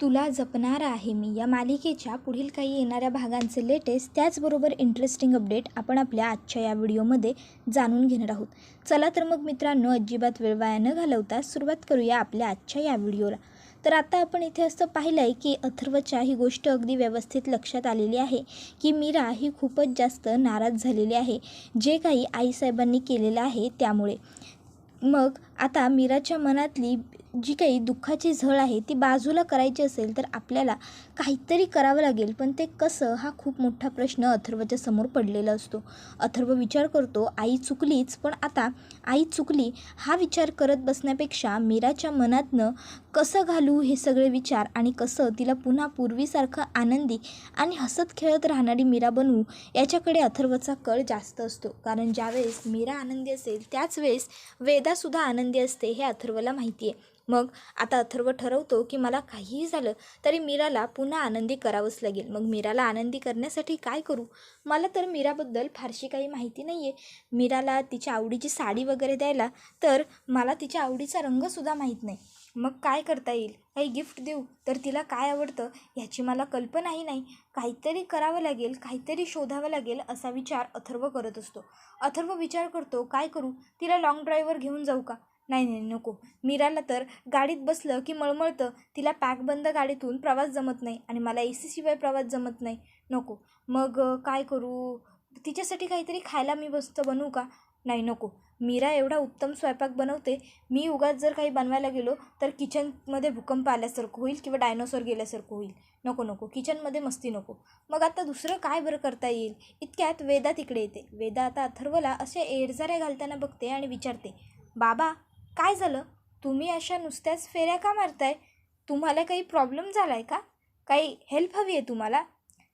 तुला जपणार आहे मी. या मालिकेच्या पुढील काही येणाऱ्या भागांचे लेटेस्ट त्याचबरोबर इंटरेस्टिंग अपडेट आपण आपल्या आजच्या या व्हिडिओमध्ये जाणून घेणार आहोत. चला तर मग मित्रांनो अजिबात वेळ वाया न घालवता सुरुवात करूया आपल्या आजच्या या व्हिडिओला. तर आता आपण इथे असं पाहिलं आहे की अथर्वच्या ही गोष्ट अगदी व्यवस्थित लक्षात आलेली आहे की मीरा ही खूपच जास्त नाराज झालेली आहे. जे काही आईसाहेबांनी केलेलं आहे त्यामुळे. मग आता मीराच्या मनातली जी काही दुःखाची झळ आहे ती बाजूला करायची असेल तर आपल्याला काहीतरी करावं लागेल. पण ते कसं हा खूप मोठा प्रश्न अथर्वच्या समोर पडलेला असतो. अथर्व विचार करतो आई चुकलीच पण आता आई चुकली हा विचार करत बसण्यापेक्षा मीराच्या मनातनं कसं घालू हे सगळे विचार? आणि कसं तिला पुन्हा पूर्वीसारखं आनंदी आणि हसत खेळत राहणारी मीरा बनवू याच्याकडे अथर्वचा कळ जास्त असतो. कारण ज्यावेळेस मीरा आनंदी असेल त्याच वेळेस वेदासुद्धा आनंद आनंदी असते हे अथर्वला माहिती आहे मग आता अथर्व ठरवतो की मला काहीही झालं तरी मीराला पुन्हा आनंदी करावंच लागेल. मग मीराला आनंदी करण्यासाठी काय करू? मला तर मीराबद्दल फारशी काही माहिती नाही आहे मीराला तिच्या आवडीची साडी वगैरे द्यायला तर मला तिच्या आवडीचा रंगसुद्धा माहीत नाही. मग काय करता येईल? काही गिफ्ट देऊ? तर तिला काय आवडतं ह्याची मला कल्पनाही नाही. काहीतरी करावं लागेल काहीतरी शोधावं लागेल असा विचार अथर्व करत असतो. अथर्व विचार करतो काय करू? तिला लाँग ड्राईव्हवर घेऊन जाऊ का? नाही नाही नको. मीराला तर गाडीत बसलं की मळमळतं. तिला पॅकबंद गाडीतून प्रवास जमत नाही आणि मला ए सीशिवाय प्रवास जमत नाही. नको. मग काय करू? तिच्यासाठी काहीतरी खायला मी बसतं बनवू का? नाही नको. मीरा एवढा उत्तम स्वयंपाक बनवते. मी उगाच जर काही बनवायला गेलो तर किचनमध्ये भूकंप आल्यासारखं होईल किंवा डायनोसॉर गेल्यासारखं होईल. नको नको. किचनमध्ये मस्ती नको. मग आता दुसरं काय बरं करता येईल? इतक्यात वेदा तिकडे येते. वेदा आता अथर्वला असे एडझाऱ्या घालताना बघते आणि विचारते बाबा काय झालं? तुम्ही अशा नुसत्याच फेऱ्या का मारताय? तुम्हाला काही प्रॉब्लेम झाला आहे का? काही हेल्प हवी आहे तुम्हाला?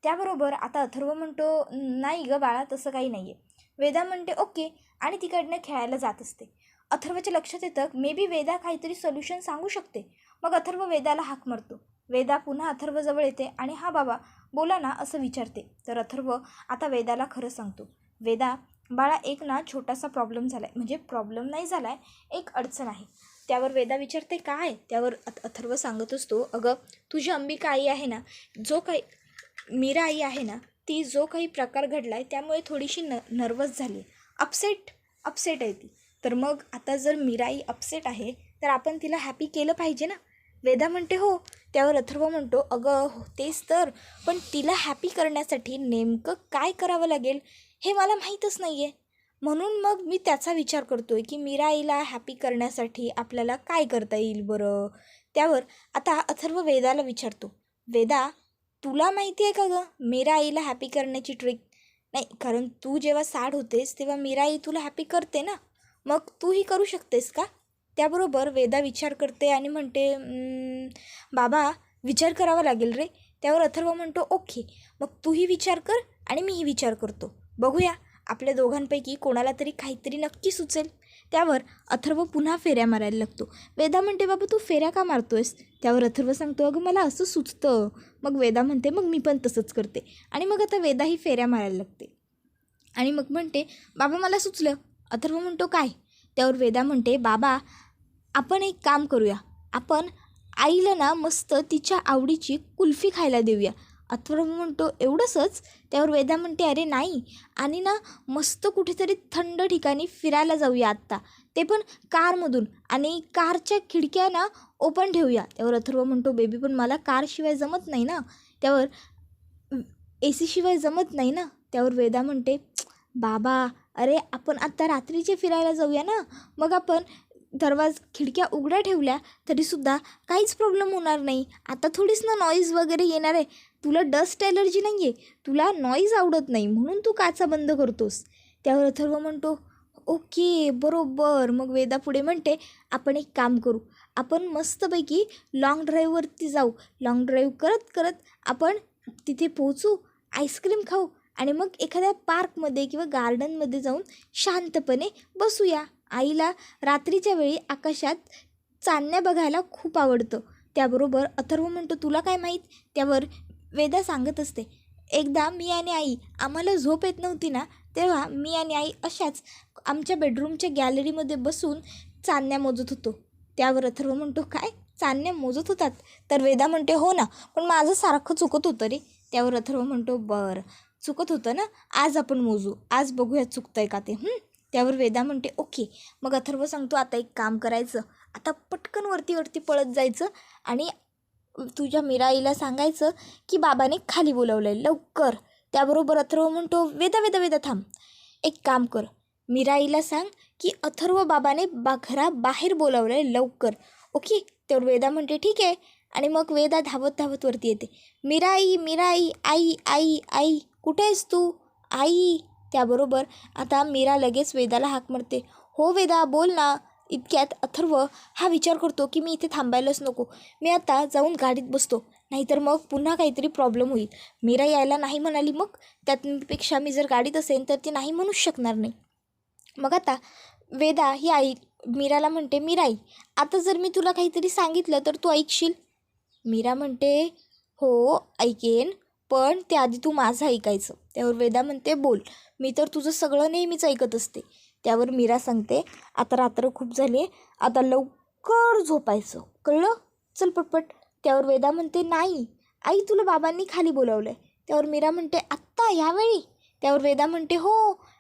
त्याबरोबर आता अथर्व म्हणतो नाही गं बाळा तसं काही नाही आहे वेदा म्हणते ओके. आणि तिकडनं खेळायला जात असते. अथर्वच्या लक्षात येतं मे बी वेदा काहीतरी सोल्युशन सांगू शकते. मग अथर्व वेदाला हाक मारतो. वेदा पुन्हा अथर्वजवळ येते आणि हा बाबा बोला ना असं विचारते. तर अथर्व आता वेदाला खरं सांगतो. वेदा बाळा एक ना छोटासा प्रॉब्लेम झाला आहे म्हणजे प्रॉब्लेम नाही झाला आहे एक अडचण आहे. त्यावर वेदा विचारते काय? त्यावर अथ अथर्व सांगत असतो अगं तुझी अंबिका आई आहे ना जो काही मीरा आई आहे ना ती जो काही प्रकार घडला आहे त्यामुळे थोडीशी न नर्वस झाली अपसेट अपसेट आहे ती. तर मग आता जर मीराई अपसेट आहे तर आपण तिला हॅपी केलं पाहिजे ना? वेदा म्हणते हो. त्यावर अथर्व म्हणतो अगं हो तेच तर. पण तिला हॅपी करण्यासाठी नेमकं काय करावं लागेल? हे मला माहीतच नाही आहे म्हणून मग मी त्याचा विचार करतो आहे की मीरा आईला हॅपी करण्यासाठी आपल्याला काय करता येईल बरं? त्यावर आता अथर्व वेदाला विचारतो. वेदा तुला माहिती आहे का गं? मीरा आईला हॅपी करण्याची ट्रिक नाही कारण तू जेव्हा सॅड होतेस तेव्हा मीरा आई तुला हॅपी करते ना? मग तूही करू शकतेस का? त्याबरोबर वेदा विचार करते आणि म्हणते बाबा विचार करावा लागेल रे. त्यावर अथर्व म्हणतो ओके. मग तूही विचार कर आणि मीही विचार करतो. बघूया आपल्या दोघांपैकी कोणाला तरी काहीतरी नक्की सुचेल. त्यावर अथर्व पुन्हा फेऱ्या मारायला लागतो. वेदा म्हणते बाबा तू फेऱ्या का मारतोयस? त्यावर अथर्व सांगतो अगं मला असं सुचतं. मग वेदा म्हणते मग मी पण तसंच करते. आणि मग आता वेदाही फेऱ्या मारायला लागते. आणि मग म्हणते बाबा मला सुचलं. अथर्व म्हणतो काय? त्यावर वेदा म्हणते बाबा आपण एक काम करूया. आपण आईला ना मस्त तिच्या आवडीची कुल्फी खायला देऊया. अथर्व म्हणतो एवढंसच. त्यावर वेदा म्हणते अरे नाही आणि ना मस्त कुठेतरी थंड ठिकाणी फिरायला जाऊया आत्ता. ते पण कारमधून. आणि कारच्या खिडक्या ना ओपन ठेवूया. त्यावर अथर्व म्हणतो बेबी पण मला कारशिवाय जमत नाही ना. त्यावर ए सीशिवाय जमत नाही ना. त्यावर वेदा म्हणते बाबा अरे आपण आत्ता रात्रीचे फिरायला जाऊया ना. मग आपण दरवाज खिडक्या उघड्या ठेवल्या तरीसुद्धा काहीच प्रॉब्लेम होणार नाही. आता थोडीच ना नॉईज वगैरे येणार आहे. तुला डस्ट ॲलर्जी नाही आहे तुला नॉईज आवडत नाही म्हणून तू काचा बंद करतोस. त्यावर अथर्व म्हणतो ओके बरोबर. मग वेदा पुढे म्हणते आपण एक काम करू आपण मस्तपैकी लाँग ड्राईव्हवरती जाऊ. लाँग ड्राईव्ह करत करत आपण तिथे पोहोचू आईस्क्रीम खाऊ आणि मग एखाद्या पार्कमध्ये किंवा गार्डनमध्ये जाऊन शांतपणे बसूया. आईला रात्रीच्या वेळी आकाशात चांदण्या बघायला खूप आवडतं. त्याबरोबर अथर्व म्हणतो तुला काय माहीत? त्यावर वेदा सांगत असते एकदा मी आणि आई आम्हाला झोप येत नव्हती ना तेव्हा मी आणि आई अशाच आमच्या बेडरूमच्या गॅलरीमध्ये बसून चांदण्या मोजत होतो. त्यावर अथर्व म्हणतो काय? चांदण्या मोजत होतात? तर वेदा म्हणते हो ना पण माझं सारखं चुकत होतं रे. त्यावर अथर्व म्हणतो बरं चुकत होतं ना? आज आपण मोजू आज बघूया चुकतं आहे का ते. त्यावर वेदा म्हणते ओके. मग अथर्व सांगतो आता एक काम करायचं आता पटकन वरती वरती पळत जायचं आणि तुझ्या मीराईला सांगायचं की बाबाने खाली बोलवलं आहे लवकर. त्याबरोबर अथर्व म्हणतो वेदा वेदा वेदा थांब. एक काम कर. मीराईला सांग की अथर्व बाबाने बा घराबाहेर बोलावलं आहे लवकर. ओके? तेवढं वेदा म्हणते ठीक आहे. आणि मग वेदा धावत धावत वरती येते. मीराई मीराई आई आई आई कुठे आहेस तू? आई. त्याबरोबर आता मीरा लगेच वेदाला हाक मारते. हो वेदा बोल ना. इतक्यात अथर्व हा विचार करतो की मी इथे थांबायलाच नको. मी आता जाऊन गाडीत बसतो. नाहीतर मग पुन्हा काहीतरी प्रॉब्लेम होईल. मीरा यायला नाही म्हणाली मग? त्यापेक्षा मी जर गाडीत असेल तर ती नाही म्हणूच शकणार नाही. मग आता वेदा ही आई मीराला म्हणते मीराई आता जर मी तुला काहीतरी सांगितलं तर तू ऐकशील? मीरा म्हणते हो ऐकेन पण त्याआधी तू माझं ऐकायचं. त्यावर वेदा म्हणते बोल. मी तर तुझं सगळं नेहमीच ऐकत असते. त्यावर मीरा सांगते आता रात्र खूप झाली आहे आता लवकर झोपायचं. कळलं? चल पटपट. त्यावर वेदा म्हणते नाही आई तुला बाबांनी खाली बोलावलं आहे त्यावर मीरा म्हणते आत्ता यावेळी? त्यावर वेदा म्हणते हो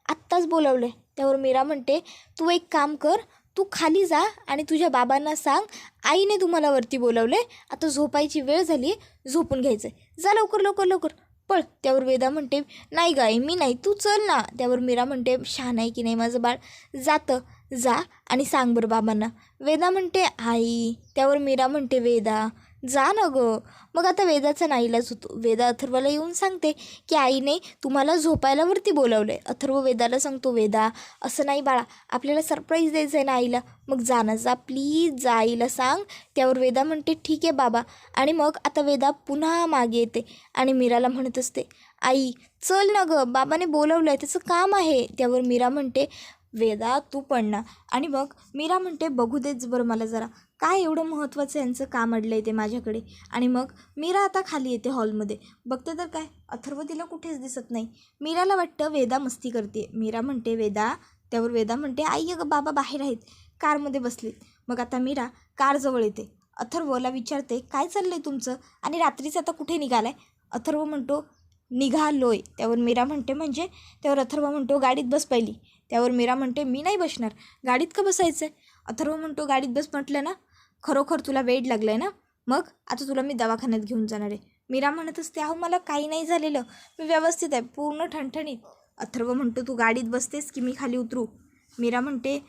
आत्ताच बोलावलं आहे त्यावर मीरा म्हणते तू एक काम कर तू खाली जा आणि तुझ्या बाबांना सांग आईने तुम्हाला वरती बोलावलं आहे आता झोपायची वेळ झाली आहे झोपून घ्यायचं आहे जा लवकर लवकर लवकर. पळ त्यावर वेदा म्हणते नाही गाय मी नाही तू चल ना. त्यावर मीरा म्हणते शहाण आहे की नाही माझं बाळ. जातं जा आणि सांग बरं बाबांना. वेदा म्हणते आई. त्यावर मीरा म्हणते वेदा. जा ना गं. मग आता वेदाचा नाईलाज होतो वेदा अथर्वला येऊन सांगते की आईने तुम्हाला झोपायला वरती बोलावलं आहे अथर्व वेदाला सांगतो वेदा असं नाही बाळा. आपल्याला सरप्राईज द्यायचं आहे ना आईला. मग जा ना जा प्लीज जा आईला सांग. त्यावर वेदा म्हणते ठीक आहे बाबा. आणि मग आता वेदा पुन्हा मागे येते आणि मीराला म्हणत असते आई चल ना गं. बाबाने बोलवलं आहे त्याचं काम आहे. त्यावर मीरा म्हणते वेदा तू पण ना. आणि मग मीरा म्हणते बघू देच बरं मला जरा. काय एवढं महत्त्वाचं यांचं काम अडलं आहे ते माझ्याकडे? आणि मग मीरा आता खाली येते हॉलमध्ये. बघते तर काय? अथर्व तिला कुठेच दिसत नाही. मीराला वाटतं वेदा मस्ती करते. मीरा म्हणते वेदा. त्यावर वेदा म्हणते आई अगं बाबा बाहेर आहेत. कारमध्ये बसलीत. मग आता मीरा कारजवळ येते. अथर्वला विचारते काय चाललं आहे तुमचं? आणि रात्रीचं आता कुठे निघालाय? अथर्व म्हणतो निघालोय. त्यावर मीरा म्हणते म्हणजे? त्यावर अथर्व म्हणतो गाडीत बस पहिली. त्यावर मीरा म्हणते मी नाही बसणार. गाडीत का बसायचं आहे अथर्व म्हणतो गाडीत बस म्हटलं ना खरोखर तुला वेड लागलं आहे ना? मग? आता तुला मी दवाखान्यात घेऊन जाणार आहे. मीरा म्हणत असते अहो मला काही नाही झालेलं. मी व्यवस्थित आहे पूर्ण ठणठणीत. अथर्व म्हणतो तू गाडीत बसतेस की मी खाली उतरू? मीरा म्हणते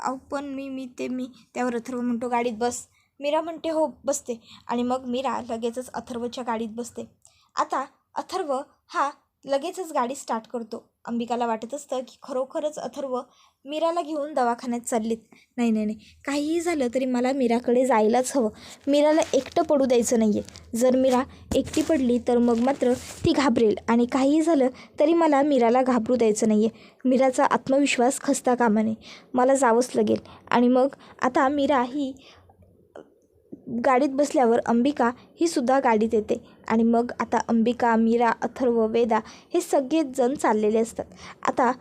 अहो पण मी मी ते मी. त्यावर अथर्व म्हणतो गाडीत बस. मीरा म्हणते हो बसते. आणि मग मीरा लगेचच अथर्वच्या गाडीत बसते. आता अथर्व हा लगेचच गाडी स्टार्ट करतो. अंबिकाला वाटत असतं की खरोखरच अथर्व मीराला घेऊन दवाखान्यात चाललीत. नाही नाही नाही. काहीही झालं तरी मला मीराकडे जायलाच हवं. मीराला एकटं पडू द्यायचं नाही आहे जर मीरा एकटी पडली तर मग मात्र ती घाबरेल. आणि काहीही झालं तरी मला मीराला घाबरू द्यायचं नाही आहे मीराचा आत्मविश्वास खसता कामा नये मला जावंच लागेल. आणि मग आता मीरा ही गाडीत बसल्यावर अंबिका ही सुद्धा गाडीत येते. आणि मग आता अंबिका मीरा अथर्व वेदा हे सगळेच जण चाललेले असतात. आता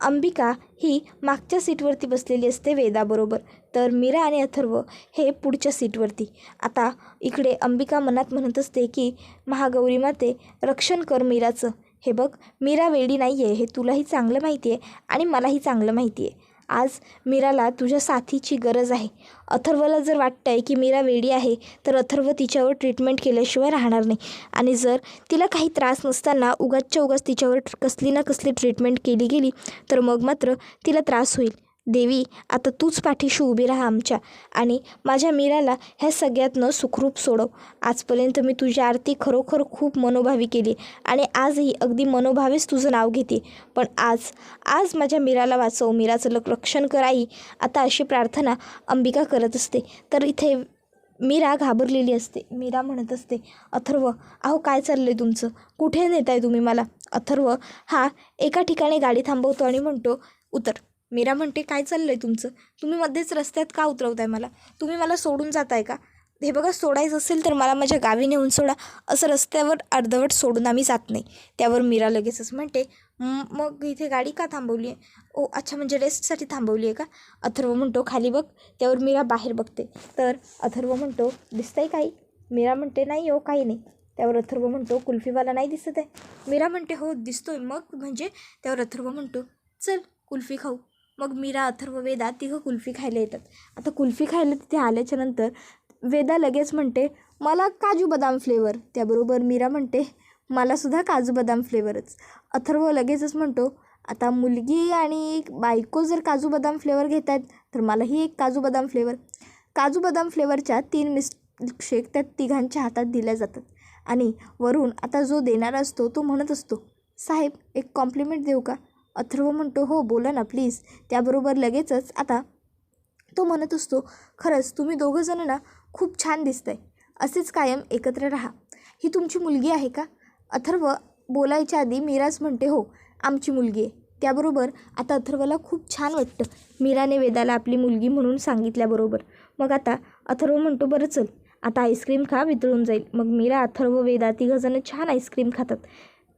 अंबिका ही मागच्या सीटवरती बसलेली असते वेदाबरोबर. तर मीरा आणि अथर्व हे पुढच्या सीटवरती. आता इकडे अंबिका मनात म्हणत असते की महागौरी माते रक्षण कर मीराचं. हे बघ मीरा वेडी नाही आहे हे तुलाही चांगलं माहिती आहे आणि मलाही चांगलं माहिती आहे आज मीराला तुझ्या साथीची गरज आहे. अथर्वला जर वाटतं आहे की मीरा वेडी आहे तर अथर्व तिच्यावर ट्रीटमेंट केल्याशिवाय राहणार नाही. आणि जर तिला काही त्रास नसताना उगाचच्या उगाच तिच्यावर ट्र- कसली ना कसली ट्रीटमेंट केली गेली तर मग मात्र तिला त्रास होईल. देवी आता तूच पाठीशी उभी राहा आमच्या आणि माझ्या मीराला ह्या सगळ्यातनं सुखरूप सोडव. आजपर्यंत मी तुझी आरती खरोखर खूप मनोभावी केली आणि आजही अगदी मनोभावेच तुझं नाव घेते. पण आज आज माझ्या मीराला वाचव मीराचं लक रक्षण कर आई. आता अशी प्रार्थना अंबिका करत असते. तर इथे मीरा घाबरलेली असते. मीरा म्हणत असते अथर्व अहो काय चाललं आहे तुमचं? कुठे नेताय तुम्ही मला? अथर्व हा एका ठिकाणी गाडी थांबवतो आणि म्हणतो उतर. मीरा म्हणते काय चाललं आहे तुमचं? तुम्ही मध्येच रस्त्यात का उतरवताय मला? तुम्ही मला सोडून जाताय का? हे बघा सोडायचं असेल तर मला माझ्या गावी नेऊन सोडा. असं रस्त्यावर अर्धवट सोडून आम्ही जात नाही. त्यावर मीरा लगेचच म्हणते मग इथे गाडी का थांबवली आहे? ओ अच्छा म्हणजे रेस्टसाठी थांबवली आहे का? अथर्व म्हणतो खाली बघ. त्यावर मीरा बाहेर बघते. तर अथर्व म्हणतो दिसतंय काही? मीरा म्हणते नाही हो काही नाही. त्यावर अथर्व म्हणतो कुल्फीवाला नाही दिसत आहे. मीरा म्हणते हो दिसतोय. मग म्हणजे त्यावर अथर्व म्हणतो चल कुल्फी खाऊ. मग मीरा अथर्व वेदा तिघं कुल्फी खायला येतात. आता कुल्फी खायला तिथे आल्याच्यानंतर वेदा लगेच म्हणते मला काजू बदाम फ्लेवर त्याबरोबर मीरा म्हणते मलासुद्धा काजू बदाम फ्लेवरच अथर्व लगेचच म्हणतो आता मुलगी आणि बायको जर काजू बदाम फ्लेवर घेत आहेत तर मलाही एक काजू बदाम फ्लेवर काजू बदाम फ्लेवरच्या तीन मिल्कशेक त्या तिघांच्या हातात दिल्या जातात. आणि वरून आता जो देणारा असतो तो म्हणत असतो साहेब एक कॉम्प्लिमेंट देऊ का? अथर्व म्हणतो हो बोला ना प्लीज त्याबरोबर लगेचच आता तो म्हणत असतो खरंच तुम्ही दोघंजणं ना खूप छान दिसतंय. असेच कायम एकत्र राहा. ही तुमची मुलगी आहे का? अथर्व बोलायच्या आधी मीराज म्हणते हो आमची मुलगी आहे. त्याबरोबर आता अथर्वला खूप छान वाटतं. मीराने वेदाला आपली मुलगी म्हणून सांगितल्याबरोबर. मग आता अथर्व म्हणतो बरं चल. आता आईस्क्रीम खा वितळून जाईल. मग मीरा अथर्व वेदा तिघंजणं छान आईस्क्रीम खातात.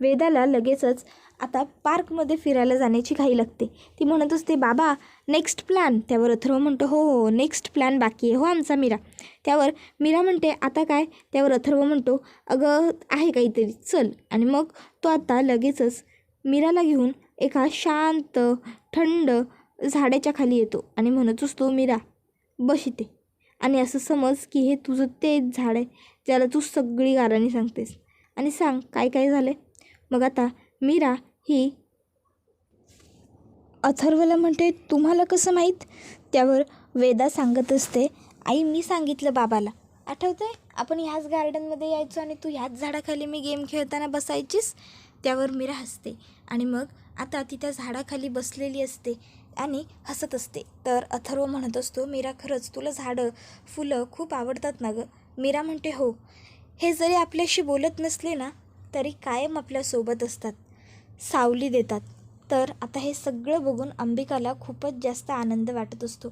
वेदाला लगेचच आता पार्कमध्ये फिरायला जाण्याची घाई लागते. ती म्हणत असते बाबा नेक्स्ट प्लॅन त्यावर अथर्व म्हणतो हो हो नेक्स्ट प्लॅन बाकी आहे. हो आमचा मीरा. त्यावर मीरा म्हणते आता काय? त्यावर अथर्व म्हणतो अगं आहे काहीतरी. चल. आणि मग तो आता लगेचच मीराला घेऊन एका शांत थंड झाडाच्या खाली येतो आणि म्हणत असतो मीरा बस इथे. आणि असं समज की हे तुझं तेच झाड आहे ज्याला तू सगळी गाराणी सांगतेस. आणि सांग काय काय झालं मग आता मीरा ही अथर्वला म्हणते तुम्हाला कसं माहीत? त्यावर वेदा सांगत असते आई मी सांगितलं बाबाला. आठवतंय? आपण ह्याच गार्डनमध्ये यायचो आणि तू ह्याच झाडाखाली मी गेम खेळताना बसायचीस? त्यावर मीरा हसते आणि मग आता ती त्या झाडाखाली बसलेली असते आणि हसत असते. तर अथर्व म्हणत असतो मीरा खरंच तुला झाडं फुलं खूप आवडतात ना गं? मीरा म्हणते हो. हे जरी आपल्याशी बोलत नसले ना तरी कायम आपल्यासोबत असतात. सावली देतात. तर आता हे सगळं बघून अंबिकाला खूपच जास्त आनंद वाटत असतो.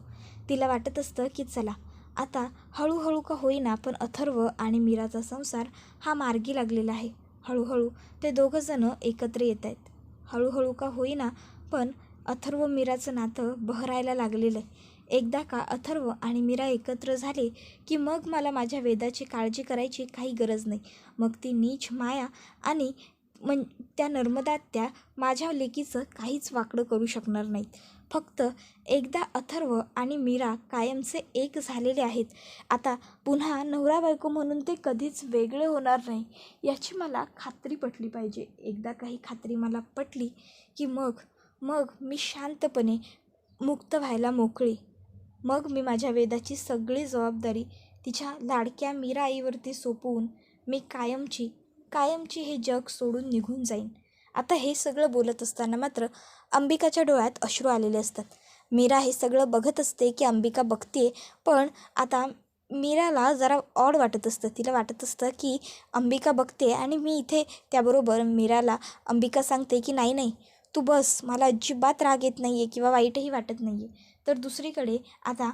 तिला वाटत असतं की चला आता हळूहळू का होईना पण अथर्व आणि मीराचा संसार हा मार्गी लागलेला आहे. हळूहळू ते दोघंजणं एकत्र येत आहेत हळूहळू का होईना पण अथर्व मीराचं नातं बहरायला लागलेलं आहे. एकदा का अथर्व आणि मीरा एकत्र झाले की मग मला माझ्या वेदाची काळजी करायची काही गरज नाही. मग ती नीच माया आणि मन त्या नर्मदा त्या माझ्या लेकीचं काहीच वाकडं करू शकणार नाहीत. फक्त एकदा अथर्व आणि मीरा कायमचे एक झालेले आहेत. आता पुन्हा नवरा बायको म्हणून ते कधीच वेगळे होणार नाही याची मला खात्री पटली पाहिजे. एकदा काही खात्री मला पटली की मग मग मी शांतपणे मुक्त व्हायला मोकळी. मग मी माझ्या वेदाची सगळी जबाबदारी तिच्या लाडक्या मीरा आईवरती सोपवून मी कायमची कायमची हे जग सोडून निघून जाईन. आता हे सगळं बोलत असताना मात्र अंबिकाच्या डोळ्यात अश्रू आलेले असतात. मीरा हे सगळं बघत असते की अंबिका बघते पण आता मीराला जरा ऑड वाटत असतं. तिला वाटत असतं की अंबिका बघते आणि मी इथे त्याबरोबर मीराला अंबिका सांगते की नाही नाही तू बस मला अजिबात राग येत नाही आहे किंवा वाईटही वाटत नाही आहे तर दुसरीकडे आता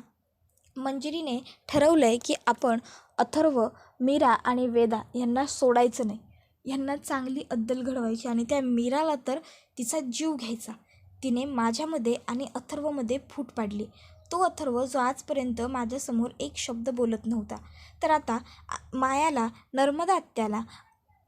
मंजिरीने ठरवलं आहे की आपण अथर्व मीरा आणि वेदा यांना सोडायचं नाही. यांना चांगली अद्दल घडवायची आणि त्या मीराला तर तिचा जीव घ्यायचा. तिने माझ्यामध्ये आणि अथर्वमध्ये फूट पाडली. तो अथर्व जो आजपर्यंत माझ्यासमोर एक शब्द बोलत नव्हता. तर आता मायाला नर्मदा आत्याला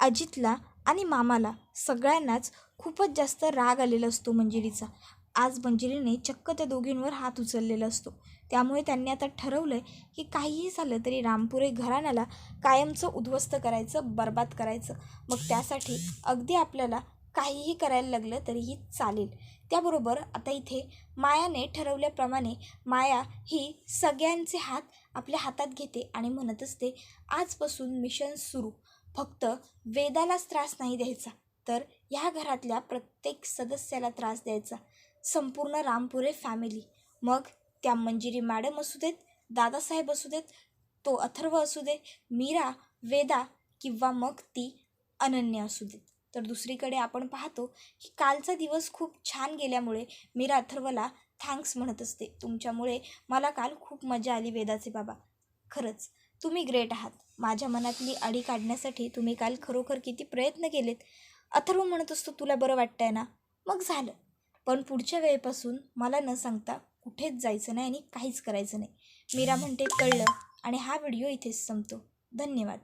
अजितला आणि मामाला सगळ्यांनाच खूपच जास्त राग आलेला असतो मंजिरीचा. आज मंजिरीने चक्क त्या दोघींवर हात उचललेला असतो. त्यामुळे त्यांनी आता ठरवलं आहे की काहीही झालं तरी रामपुरे घराण्याला कायमचं उद्ध्वस्त करायचं बर्बाद करायचं. मग त्यासाठी अगदी आपल्याला काहीही करायला लागलं तरीही चालेल. त्याबरोबर आता इथे मायाने ठरवल्याप्रमाणे माया ही सगळ्यांचे हात आपल्या हातात घेते आणि म्हणत असते आजपासून मिशन सुरू. फक्त वेदालाच त्रास नाही द्यायचा. तर ह्या घरातल्या प्रत्येक सदस्याला त्रास द्यायचा. संपूर्ण रामपुरे फॅमिली मग त्या मंजिरी मॅडम असू देत दादासाहेब असू देत तो अथर्व असू दे मीरा वेदा किंवा मग ती अनन्या असू देत. तर दुसरीकडे आपण पाहतो की कालचा दिवस खूप छान गेल्यामुळे मीरा अथर्वला थँक्स म्हणत असते. तुमच्यामुळे मला काल खूप मजा आली वेदाचे बाबा. खरंच तुम्ही ग्रेट आहात. माझ्या मनातली अडी काढण्यासाठी तुम्ही काल खरोखर किती प्रयत्न केलेत. अथर्व म्हणत असतो तुला बरं वाटतंय ना? मग झालं. पण पुढच्या वेळेपासून मला न सांगता कुठेच जायचं नाही आणि काहीच करायचं नाही. मीरा म्हणते कळलं. आणि हा व्हिडिओ इथेच संपतो. धन्यवाद.